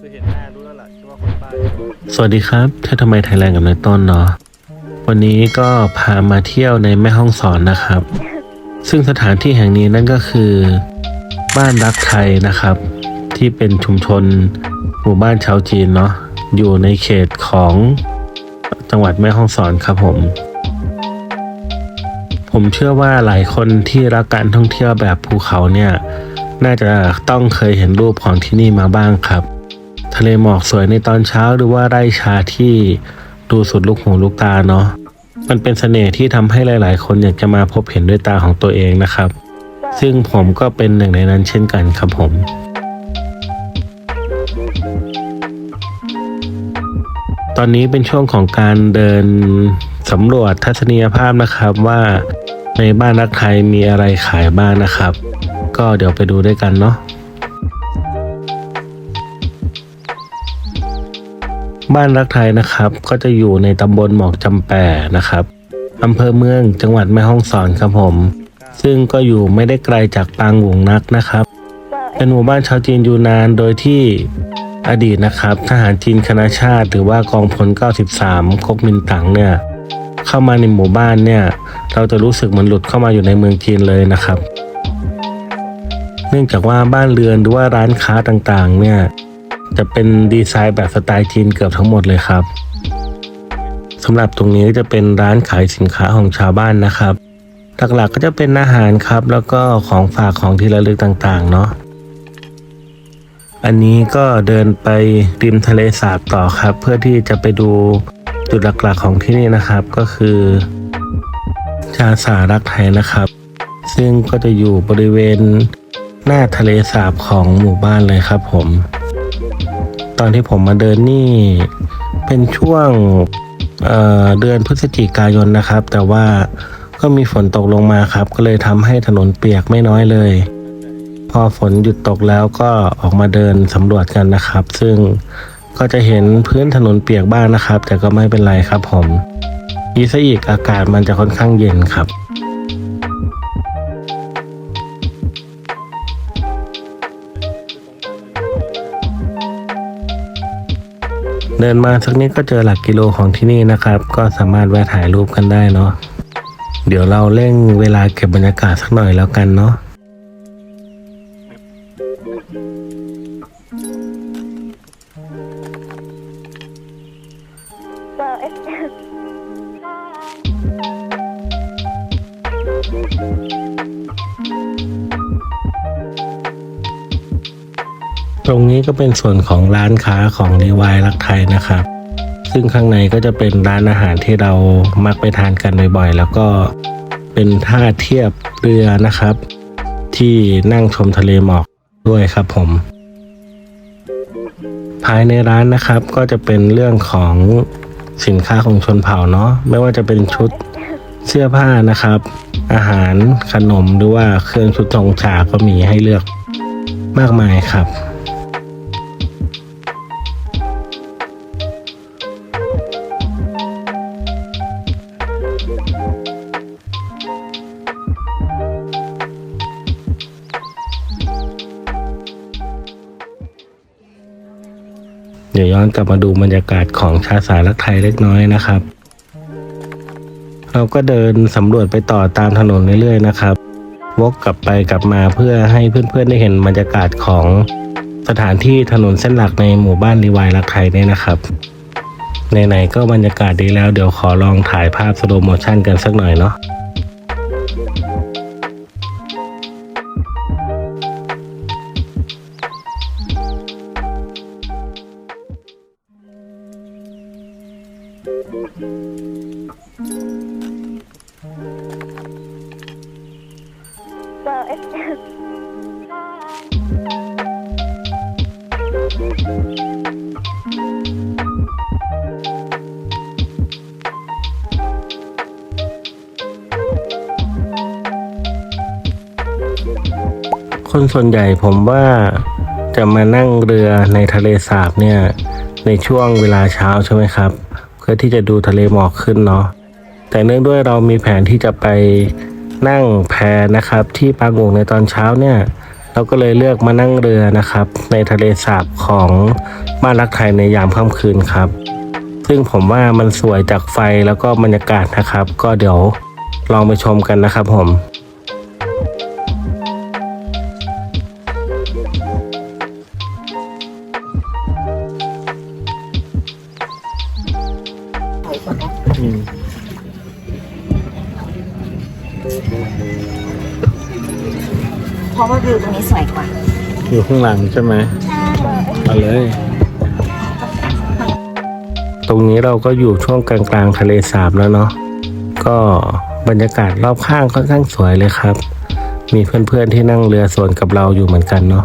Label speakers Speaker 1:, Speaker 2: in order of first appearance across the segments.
Speaker 1: คือเห็นหน้ารู้แล้วล่ะว่าคนบ้า
Speaker 2: สวัสดีครับเที่ทำไมไทยแลนด์กับนายต้นเนาะวันนี้ก็พามาเที่ยวในแม่ห้องสอนนะครับ ซึ่งสถานที่แห่งนี้นั่นก็คือ บ้านรักไทยนะครับ ที่เป็นชุมชนหมู่บ้านชาวจีนเนาะอยู่ในเขตของจังหวัดแม่ฮ่องสอนครับผม ผมเชื่อว่าหลายคนที่รักการท่องเที่ยวแบบภูเขาเนี่ย น่าจะต้องเคยเห็นรูปของที่นี่มาบ้างครับ ทะเลหมอกสวยในตอนเช้าหรือว่าไร่ชาที่ดูสุดลูกหูลูกตาเนาะมันเป็นเสน่ห์ที่ทำให้หลาย ๆ คนอยากจะมาพบเห็นด้วยตาของตัวเองนะครับ ซึ่งผมก็เป็นหนึ่งในนั้นเช่นกันครับผมตอนนี้เป็นช่วงของการเดินสำรวจทัศนียภาพนะครับว่าในบ้านรักไทยมีอะไรขายบ้างนะครับ ก็เดี๋ยวไปดูด้วยกันเนาะ บ้านรักไทยนะครับ ก็จะอยู่ในตำบลหมอกจำแปนะครับอำเภอเมืองจังหวัดแม่ฮ่องสอนครับผม ซึ่งก็อยู่ไม่ได้ไกลจากปางหวงนักนะครับ เป็นหมู่บ้านชาวจีนยูนานโดยที่อดีตนะครับ ทหารจีนคณะชาติ หรือว่ากองพล 93ก๊กมินตั๋งเนี่ยเข้ามาในหมู่บ้านเนี่ย เราจะรู้สึกเหมือนหลุดเข้ามาอยู่ในเมืองจีนเลยนะครับ เนื่องจากว่าบ้านเรือนหรือว่าร้านค้าต่างๆ เนี่ย จะเป็นดีไซน์แบบสไตล์จีนเกือบทั้งหมดเลยครับสำหรับตรงนี้จะเป็นร้านขายสินค้าของชาวบ้านนะครับ หลักๆก็จะเป็นอาหารครับ แล้วก็ของฝากของที่ระลึกต่างๆ เนาะอันนี้ก็เดินไปริมทะเลสาบต่อครับ เพื่อที่จะไปดูจุดหลักๆของที่นี่นะครับ ก็คือ ชาสารักไทยนะครับ ซึ่งก็จะอยู่บริเวณหน้าทะเลสาบของหมู่บ้านเลยครับผม ตอนที่ผมมาเดินนี่ เป็นช่วงเเดือนพฤศจิกายนนะครับ แต่ว่าก็มีฝนตกลงมาครับ ก็เลยทำให้ถนนเปียกไม่น้อยเลย พอฝนหยุดตกแล้วก็ออกมาเดินสำรวจกันนะครับ ซึ่งก็จะเห็นพื้นถนนเปียกบ้างนะครับ แต่ก็ไม่เป็นไรครับผมอีซะอีกอากาศมันจะค่อนข้างเย็นครับ เดินมาสักนิดก็เจอหลักกิโลของที่นี่นะครับ ก็สามารถแวะถ่ายรูปกันได้เนาะเดี๋ยวเราเร่งเวลาเก็บบรรยากาศสักหน่อยแล้วกันเนาะ ตรงนี้ก็เป็นส่วนของร้านค้าของรีวายรักไทยนะครับ ซึ่งข้างในก็จะเป็นร้านอาหารที่เรามักไปทานกันบ่อยๆ แล้วก็เป็นท่าเทียบเรือนะครับ ที่นั่งชมทะเลหมอกด้วยครับผม ภายในร้านนะครับก็จะเป็นเรื่องของสินค้าของชนเผ่าเนาะไม่ว่าจะเป็นชุดเสื้อผ้านะครับ อาหารขนมหรือว่าเครื่องชุดทองฉาก็มีให้เลือกมากมายครับ ย้อนกลับมาดูบรรยากาศของชาสารักไทยเล็กน้อยนะครับ เราก็เดินสำรวจไปต่อตามถนนเรื่อยๆนะครับ วกกลับไปกลับมาเพื่อให้เพื่อนๆได้เห็นบรรยากาศของสถานที่ถนนเส้นหลักในหมู่บ้านรีวายรักไทยเนี่ยนะครับไหนๆก็บรรยากาศดีแล้วเดี๋ยวขอลองถ่ายภาพสโลโมชั่นกันสักหน่อยเนาะ คนส่วนใหญ่ผมว่าจะมานั่งเรือในทะเลสาบเนี่ย ในช่วงเวลาเช้าใช่ไหมครับ พื่อที่จะดูทะเลหมอกขึ้นเนาะแต่เนื่องด้วยเรามีแผนที่จะไปนั่งแพนะครับ ที่ปางงในตอนเช้าเนี่ยเเราก็เลยเลือกมานั่งเรือนะครับ ในทะเลสาบของบ้านรักไทยในยามค่ำคืนครับ ซึ่งผมว่ามันสวยจากไฟแล้วก็บรรยากาศนะครับ ก็เดี๋ยวลองไปชมกันนะครับผม อยู่ข้างหลังใช่ไหมเอาเลย ตรงนี้เราก็อยู่ช่วงกลางๆทะเลสาบแล้วเนาะก็บรรยากาศรอบข้างค่อนข้างสวยเลยครับ มีเพื่อนๆที่นั่งเรือสวนกับเราอยู่เหมือนกันเนาะ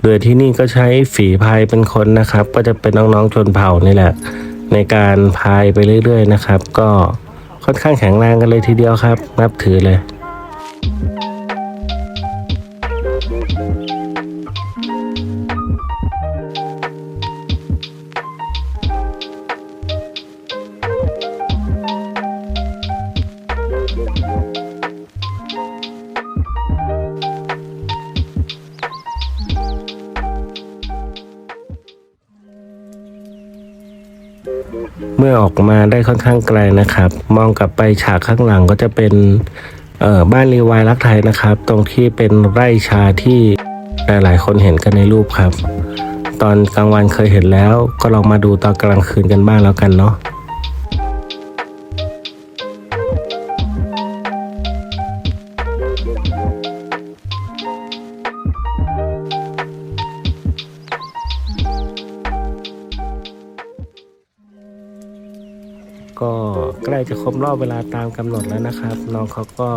Speaker 2: เรือที่นี่ก็ใช้ฝีพายเป็นคนนะครับ ก็จะเป็นน้องๆชนเผ่านี่แหละ ในการพายไปเรื่อยๆนะครับ ก็ค่อนข้างแข็งแรงกันเลยทีเดียวครับ นับถือเลยเมื่ ออกมาได้ค่อนข้างไกลนะครับ มองกลับไปฉากข้างหลังก็จะเป็นบ้านรีวายรักไทยนะครับ ตรงที่เป็นไร่ชาที่หลายๆ คนเห็นกันในรูปครับ ตอนกลางวันเคยเห็นแล้วก็ลองมาดูตอนกลางคืนกันบ้างแล้วกันเนาะ บรอบเวลาตามกำหนดแล้วนะครับ น้องเขาก็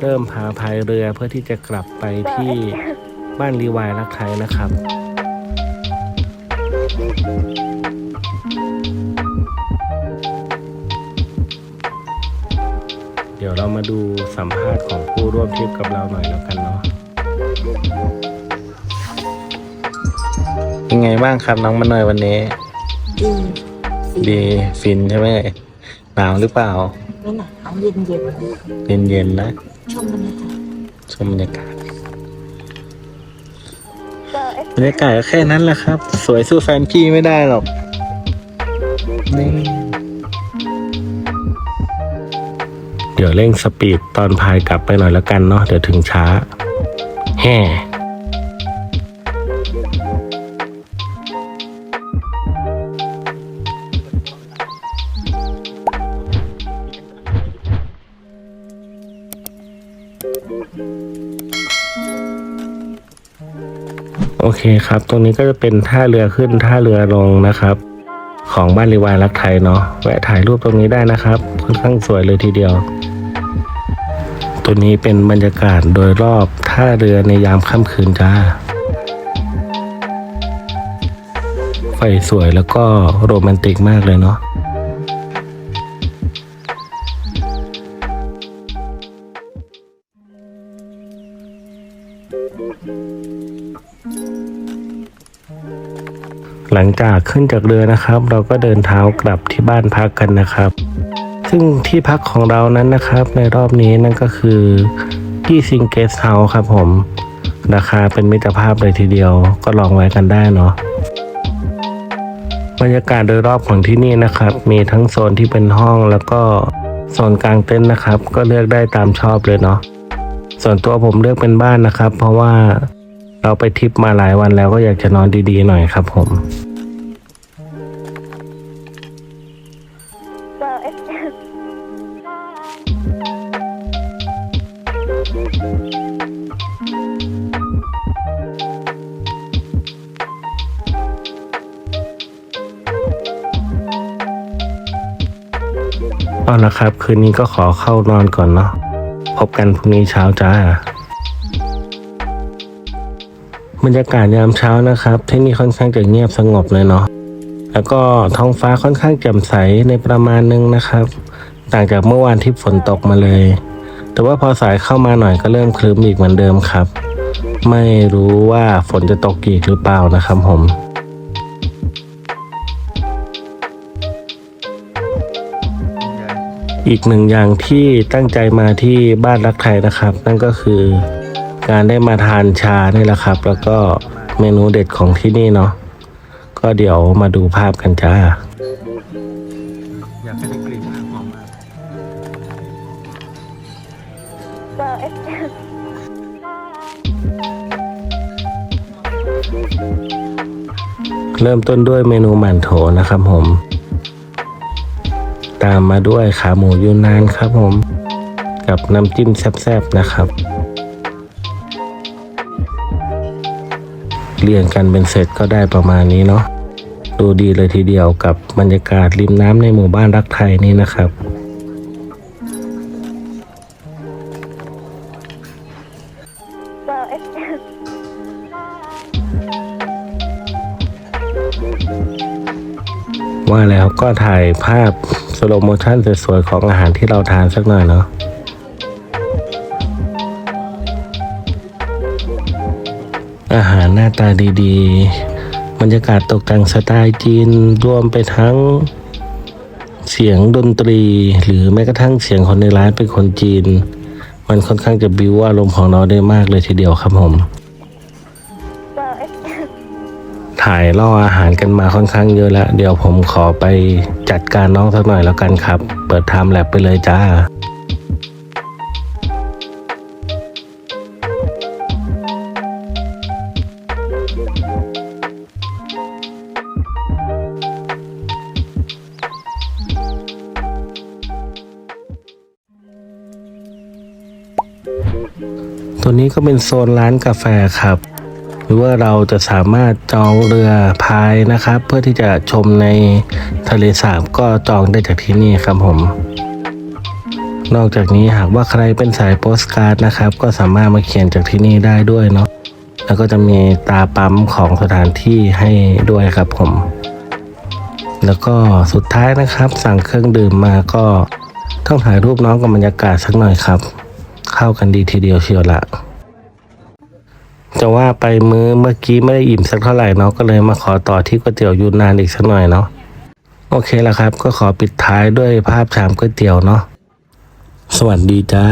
Speaker 2: เริ่มพาพายเรือเพื่อที่จะกลับไปที่บ้านรีวายรักไทยนะครับเดี๋ยวเรามาดูสัมภาษณ์ของผู้ร่วมทริปกับเราหน่อยแล้วกันเนาะเป็นไงบ้างครับน้องมานอยวันนี้
Speaker 3: ดี
Speaker 2: ดีฟินใช่ไหม หนาวหรือเปล่า
Speaker 3: ไม่หนาวเย็นเย็น
Speaker 2: เย็นๆนะ
Speaker 3: ชมบรรยากาศ
Speaker 2: ชมบรรยากาศบรรยากาศก็แค่นั้นแหละครับ สวยสู้แฟนพี่ไม่ได้หรอกนี่เดี๋ยวเร่งสปีดตอนพายกลับไปหน่อยแล้วกันเนาะเดี๋ยวถึงช้า แฮ่ คครับ ตรงนี้ก็จะเป็นท่าเรือขึ้นท่าเรือลงนะครับ ของบ้านรีวายรักไทยเนาะแวะถ่ายรูปตรงนี้ได้นะครับ ค่อนข้างสวยเลยทีเดียว ตัวนี้เป็นบรรยากาศโดยรอบท่าเรือในยามค่ำคืนจ้า ไฟสวยแล้วก็โรแมนติกมากเลยเนาะ หลังจากขึ้นจากเรือนะครับ เราก็เดินเท้ากลับที่บ้านพักกันนะครับ ซึ่งที่พักของเรานั้นนะครับ ในรอบนี้นั่นก็คือที่ซิงเกสเฮาส์ครับผมราคาเป็นมิตรภาพเลยทีเดียวก็ลองไว้กันได้เนาะบรรยากาศโดยรอบของที่นี่นะครับ มีทั้งโซนที่เป็นห้องแล้วก็โซนกลางเต็นท์นะครับ ก็เลือกได้ตามชอบเลยเนาะส่วนตัวผมเลือกเป็นบ้านนะครับ เพราะว่า เราไปทริปมาหลายวันแล้วก็อยากจะนอนดีๆหน่อยครับผม เอาละครับ คืนนี้ก็ขอเข้านอนก่อนเนาะ พบกันพรุ่งนี้เช้าจ้า บรรยากาศยามเช้านะครับ ที่นี่ค่อนข้างจะเงียบสงบเลยเนาะแล้วก็ท้องฟ้าค่อนข้างแจ่มใสในประมาณนึงนะครับ ต่างจากเมื่อวานที่ฝนตกมาเลย แต่ว่าพอสายเข้ามาหน่อยก็เริ่มคลื้มอีกเหมือนเดิมครับ ไม่รู้ว่าฝนจะตกกี่หรือเปล่านะครับผมอีกหนึ่งอย่างที่ตั้งใจมาที่บ้านรักไทยนะครับ นั่นก็คือ การได้มาทานชานี่แหละครับ แล้วก็เมนูเด็ดของที่นี่เนาะก็เดี๋ยวมาดูภาพกันจ้า
Speaker 1: อยากให้ได้กลิ่นมากหอมมาก
Speaker 2: เริ่มต้นด้วยเมนูหมั่นโถนะครับผม ตามมาด้วยขาหมูยูนนานครับผม กับน้ำจิ้มแซ่บๆนะครับ เรียงกันเป็นเสร็จก็ได้ประมาณนี้เนาะดูดีเลยทีเดียวกับบรรยากาศริมน้ำในหมู่บ้านรักไทยนี่นะครับว่าแล้วก็ถ่ายภาพสโลโมชั่นสวยๆของอาหารที่เราทานสักหน่อยเนาะ อาหารหน้าตาดีๆ บรรยากาศตกแต่งสไตล์จีนรวมไปทั้งเสียงดนตรี หรือแม้กระทั่งเสียงคนในร้านเป็นคนจีน มันค่อนข้างจะบิวอารมณ์ของเราได้มากเลยทีเดียวครับผม ถ่ายล่ออาหารกันมาค่อนข้างเยอะแล้ว เดี๋ยวผมขอไปจัดการน้องสักหน่อยแล้วกันครับ เปิดไทม์แลบไปเลยจ้า ตัวนี้ก็เป็นโซนร้านกาแฟครับ หรือว่าเราจะสามารถจองเรือพายนะครับ เพื่อที่จะชมในทะเลสาบก็จองได้จากที่นี่ครับผม นอกจากนี้หากว่าใครเป็นสายโปสการ์ดนะครับ ก็สามารถมาเขียนจากที่นี่ได้ด้วยเนาะแล้วก็จะมีตาปั๊มของสถานที่ให้ด้วยครับผม แล้วก็สุดท้ายนะครับ สั่งเครื่องดื่มมาก็ต้องถ่ายรูปน้องกับบรรยากาศสักหน่อยครับ เข้ากันดีทีเดียวเชียวละจะว่าไปมื้อเมื่อกี้ไม่ได้อิ่มสักเท่าไหร่เนาะก็เลยมาขอต่อที่ก๋วยเตี๋ยวยูนนานอีกสักหน่อยเนาะโอเคละครับ ก็ขอปิดท้ายด้วยภาพชามก๋วยเตี๋ยวเนาะสวัสดีจ้า